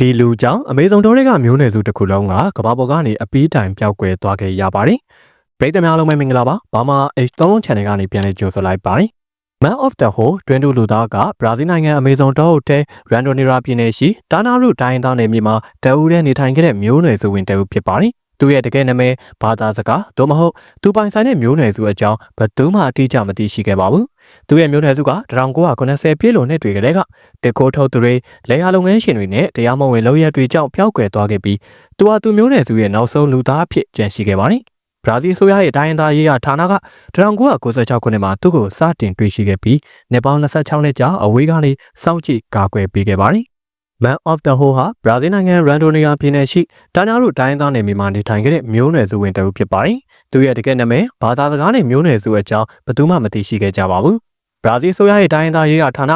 ဒီလူကြောင့်အမေဇုံတော်တွေကမျိုးနွယ်စုတစ်ခုလုံးကကမ္ဘာပေါ်ကနေအပီးတိုင်ပျောက်ကွယ်သွားခဲ့ရပါတယ်ပရိသတ်များအားလုံးပဲမင်္ဂလာပါဘာမာ H3 လုံး channel ကနေပြန်လည်ကြိုဆိုလိုက်ပါတယ် Man of the Whole တွင်တူလူသားကဘရာဇီးနိုင်ငံအမေဇုံတောအုပ်ထဲရန်ဒိုနီရာပြည်နယ်ရှိတာနာရုတိုင်းသားနယ်မြေမှာတအူးထဲနေထိုင်ခဲ့တဲ့မျိုးနွယ်စုဝင်တအူးဖြစ်ပါတယ် သူရဲ့တကယ်နာမည်ဘာသာစကားသို့မဟုတ်သူပိုင်ဆိုင်တဲ့မျိုးနွယ်စုအကြောင်းဘယ်သူမှအတိအကျမသိရှိခဲ့ပါဘူးသူရဲ့မျိုးနွယ်စုက1990ပြည့်လွန်နှစ်တွေကတည်းကတက်ခိုးထုတ်သူတွေလေယာလုပ်ငန်းရှင်တွေနဲ့တရားမဝင်လုပ်ရက်တွေကြောင့်ပျောက်ကွယ်သွားခဲ့ပြီးသူဟာသူမျိုးနွယ်စုရဲ့နောက်ဆုံးလူသားအဖြစ်ကျန်ရှိခဲ့ပါတယ်ဘရာဇီးဆိုရရဲ့တိုင်းရင်းသားရေးရဌာနက1996ခုနှစ်မှာသူ့ကိုစတင်တွေ့ရှိခဲ့ပြီးနှစ်ပေါင်း26နှစ်ကြာအဝေးကနေစောင့်ကြည့်ကာကွယ်ပေးခဲ့ပါတယ်။ Man of the Whole ဟာဘရာဇီးနိုင်ငံရန်ဒိုနီယာပြည်နယ်ရှိတာနာရုတိုင်းရင်းသားနယ်မြေမှာနေထိုင်ခဲ့တဲ့မျိုးနွယ်စုဝင်တစ်ဦးဖြစ်ပါတယ်။သူရဲ့တကယ်နာမည်ဘာသာစကားနဲ့မျိုးနွယ်စုအကြောင်းဘယ်သူမှမသိရှိခဲ့ကြပါဘူး။ဘရာဇီးဆိုရရဲ့တိုင်းရင်းသားရေးရဌာန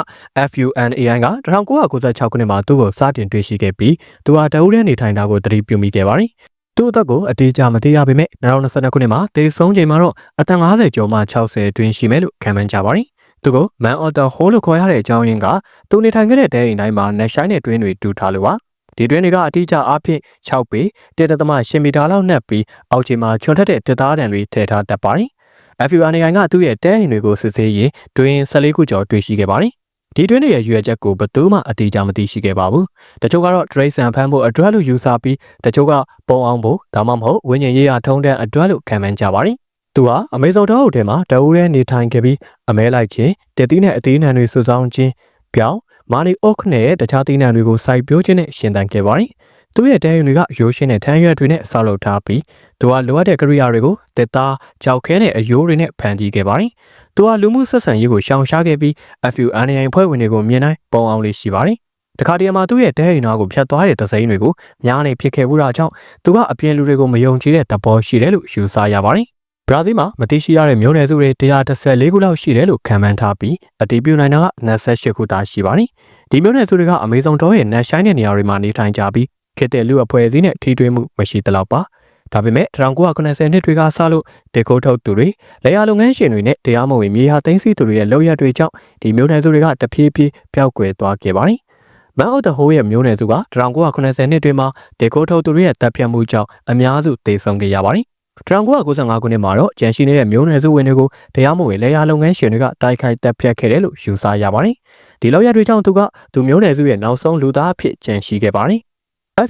FUNAI က1996ခုနှစ်မှာသူ့ကိုစတင်တွေ့ရှိခဲ့ပြီးသူဟာတအူးထဲနေထိုင်တာကိုသတိပြုမိခဲ့ပါတယ်။သူ့အသက်ကိုအတေးချမသိရပေမဲ့2022ခုနှစ်မှာတေဆုံးချိန်မှာတော့အသက်50ကျော်မှ60အတွင်းရှိမယ်လို့ခန့်မှန်းကြပါတယ်။ သူကို Man of the Hole လို့ခေါ်ရတဲ့အကြောင်းရင်းကသူနေထိုင်ခဲ့တဲ့တဲအိမ်တိုင်းမှာနက်ရှိုင်းတဲ့တွင်းတွေတူထားလို့ပါ။ဒီတွင်းတွေကအတိအကျအားဖြင့်6ပေ1.8မီတာလောက်နှက်ပြီးအောက်ခြေမှာချွန်ထက်တဲ့တစ်သားတံတွေထည့်ထားတတ်ပါတယ်။ FUNAI ကသူ့ရဲ့တဲအိမ်တွေကိုစစ်ဆေးရင်တွင်း14ခုကျော်တွေ့ရှိခဲ့ပါတယ်။ဒီတွင်းတွေရဲ့ရွေချက်ကိုဘယ်သူမှအတိအကျမသိရှိခဲ့ပါဘူး။တချို့ကတော့ trace ဆန်ဖမ်းဖို့အတွက်လို့ယူဆပြီးတချို့ကပုံအောင်ဖို့ဒါမှမဟုတ်ဝိညာဉ်ရေးရထုံးတဲ့အတွက်လို့ခံမှန်းကြပါတယ်။ သူဟာအမေဇုံတောအုပ်ထဲမှာတအူးရဲနေထိုင်ခဲ့ပြီးအမဲလိုက်ခြင်းတတိနဲ့အသေးနံတွေစုဆောင်းခြင်းပြောင်းမာနီအော့ခနဲ့တခြားသီးနှံတွေကိုစိုက်ပျိုးခြင်းနဲ့ရှင်သန်ခဲ့ပါတယ်။သူ့ရဲ့တဲရုံတွေကရိုးရှင်းတဲ့ထန်းရွက်တွေနဲ့ဆောက်လုပ်ထားပြီးသူကလိုအပ်တဲ့ကိရိယာတွေကိုတစ်သားကြောက်ခဲနဲ့အယိုးတွေနဲ့ဖန်တီးခဲ့ပါတယ်။သူကလူမှုဆက်ဆံရေးကိုရှောင်ရှားခဲ့ပြီး FUNAI ဖွဲ့ဝင်တွေကိုမြင်တိုင်းပုံအောင်လေးရှိပါတယ်။တခါတည်းမှာသူ့ရဲ့တဲအိမ်သားကိုဖျက်သွားတဲ့သစိမ်းတွေကိုများနေဖြစ်ခဲ့မှုတာကြောင့်သူကအပြင်လူတွေကိုမယုံကြည်တဲ့သဘောရှိတယ်လို့ယူဆရပါတယ်။ ဘရာဇီးမှာမသိရှိရတဲ့မျိုးနွယ်စုတွေ114ခုလောက်ရှိတယ်လို့ခန့်မှန်းထားပြီးအတည်ပြုနိုင်တာက28ခုသာရှိပါတယ်။ဒီမျိုးနွယ်စုတွေကအမေဇုံတောရဲ့နက်ရှိုင်းတဲ့နေရာတွေမှာနေထိုင်ကြပြီးခေတ်တဲ့လူအဖွဲ့အစည်းနဲ့ထိတွေ့မှုမရှိသလောက်ပါ။ဒါပေမဲ့1990နှစ်တွေကစလို့ဒေကိုထုတ်သူတွေလေယာလုပ်ငန်းရှင်တွေနဲ့တရားမဝင်မြေဟာသိမ်းဆည်းသူတွေရဲ့လုပ်ရက်တွေကြောင့်ဒီမျိုးနွယ်စုတွေကတဖြည်းဖြည်းပျောက်ကွယ်သွားခဲ့ပါတယ်။ Man of the Hole ရဲ့မျိုးနွယ်စုက1990နှစ်တွေမှာဒေကိုထုတ်သူတွေရဲ့တပ်ဖြတ်မှုကြောင့်အများစုသေဆုံးခဲ့ရပါတယ်။ 1995ခုနှစ်မှာတော့ကြံရှိနေတဲ့မျိုးနွယ်စုဝင်တွေကိုတရားမဝင်လေယာလုပ်ငန်းရှင်တွေကတိုက်ခိုက်တပ်ဖြတ်ခဲ့တယ်လို့ယူဆရပါတယ်။ဒီလောက်ရတွေကြောင့်သူကသူမျိုးနွယ်စုရဲ့နောက်ဆုံးလူသားအဖြစ်ကြံရှိခဲ့ပါတယ်။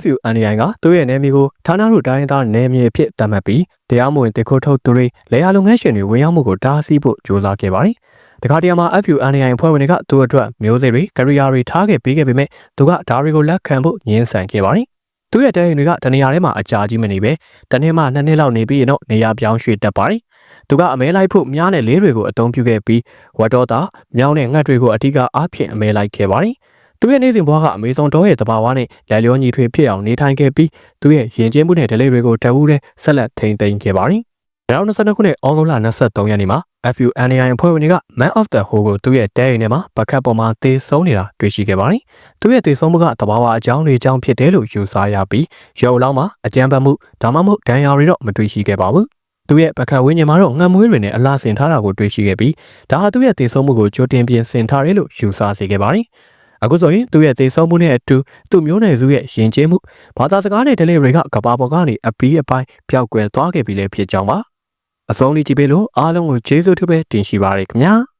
FUNAI ကသူ့ရဲ့နယ်မြေကိုဌာနတို့တိုင်းသားနယ်မြေအဖြစ်သတ်မှတ်ပြီးတရားမဝင်တခုထုတ်သူတွေလေယာလုပ်ငန်းရှင်တွေဝင်ရောက်မှုကိုတားဆီးဖို့ကြိုးစားခဲ့ပါတယ်။တခါတရံမှာ FUNAI ဖွဲ့ဝင်တွေကသူ့အတွက်မျိုးစေ့တွေကရိယာတွေထားခဲ့ပေးခဲ့ပေမဲ့သူကဒါတွေကိုလက်ခံဖို့ငြင်းဆန်ခဲ့ပါတယ်။ သူ့ရဲ့တဲရင်တွေကတနေရာထဲမှာအကြာကြီးမနေပဲတနေ့မှနှစ်နှစ်လောက်နေပြီးရင်တော့နေရာပြောင်းရွှေ့တတ်ပါတယ်။သူကအမဲလိုက်ဖို့မြားနဲ့လေးတွေကိုအသုံးပြုခဲ့ပြီးဝတ်တော်တာမြောင်းနဲ့ငှက်တွေကိုအထူးအားဖြင့်အမဲလိုက်ခဲ့ပါတယ်။သူရဲ့နေစဉ်ဘဝကအမေဇုံတောရဲ့တဘာဝနဲ့လက်လျောညီထွေဖြစ်အောင်နေထိုင်ခဲ့ပြီးသူရဲ့ရင်ကျင်းမှုနဲ့ဒလေးတွေကိုတဝူးတဲ့ဆက်လက်ထိန်သိမ်းခဲ့ပါတယ်။ 2022ခုနှစ်ဩဂုတ်လ23ရက်နေ့မှာ FUNAI အဖွဲ့ဝင်တွေက Man of the Whole ကိုသူ့ရဲ့တဲအိမ်ထဲမှာပကတ်ပေါ်မှာသေဆုံးနေတာတွေ့ရှိခဲ့ပါတယ်။သူရဲ့သေဆုံးမှုကတဘာဝအကြောင်းတွေအကြောင်းဖြစ်တယ်လို့ယူဆရပြီးရုပ်လောင်းမှာအကြမ်းဖက်မှုဒါမှမဟုတ်ဒဏ်ရာတွေတော့မတွေ့ရှိခဲ့ပါဘူး။သူရဲ့ပကတ်ဝင်းကျင်မှာတော့ငှက်မွေးတွေနဲ့အလားဆင်ထားတာကိုတွေ့ရှိခဲ့ပြီးဒါဟာသူရဲ့သေဆုံးမှုကိုကြိုတင်ပြင်ဆင်ထားတယ်လို့ယူဆစေခဲ့ပါတယ်။အခုဆိုရင်သူရဲ့သေဆုံးမှုနဲ့အတူသူ့မျိုးနွယ်စုရဲ့ယဉ်ကျေးမှုဘာသာစကားနဲ့ဒလေးတွေကကဘာပေါ်ကနေအပီးအပိုင်းပျောက်ကွယ်သွားခဲ့ပြီလေဖြစ်ကြောင်းပါ အဆုံးလေးကြည့်ပေးလို့အားလုံးကိုကျေးဇူးထူးပဲတင်ရှိပါရခင်ဗျာ။